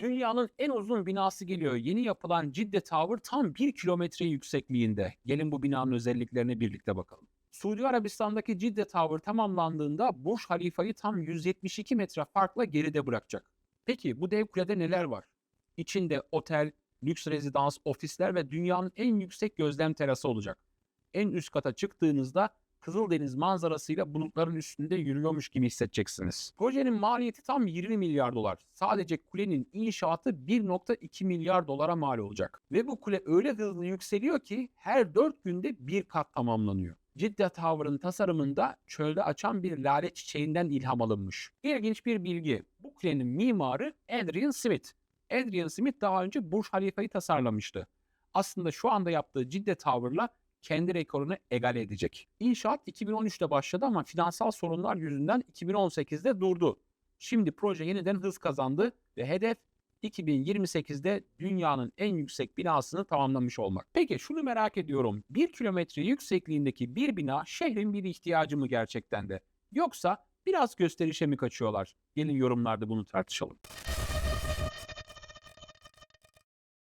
Dünyanın en uzun binası geliyor. Yeni yapılan Cidde Tower tam 1 kilometre yüksekliğinde. Gelin bu binanın özelliklerine birlikte bakalım. Suudi Arabistan'daki Cidde Tower tamamlandığında Burj Halifa'yı tam 172 metre farkla geride bırakacak. Peki bu dev kulede neler var? İçinde otel, lüks rezidans, ofisler ve dünyanın en yüksek gözlem terası olacak. En üst kata çıktığınızda Kızıldeniz manzarasıyla bulutların üstünde yürüyormuş gibi hissedeceksiniz. Projenin maliyeti tam 20 milyar dolar. Sadece kulenin inşaatı 1.2 milyar dolara mal olacak. Ve bu kule öyle hızlı yükseliyor ki her 4 günde bir kat tamamlanıyor. Cidde Tower'ın tasarımında çölde açan bir lale çiçeğinden ilham alınmış. İlginç bir bilgi. Bu kulenin mimarı Adrian Smith. Adrian Smith daha önce Burj Halifa'yı tasarlamıştı. Aslında şu anda yaptığı Cidde Tower'la kendi rekorunu egale edecek. İnşaat 2013'te başladı ama finansal sorunlar yüzünden 2018'de durdu. Şimdi proje yeniden hız kazandı ve hedef 2028'de dünyanın en yüksek binasını tamamlamış olmak. Peki şunu merak ediyorum. 1 kilometre yüksekliğindeki bir bina şehrin bir ihtiyacı mı gerçekten de? Yoksa biraz gösterişe mi kaçıyorlar? Gelin yorumlarda bunu tartışalım.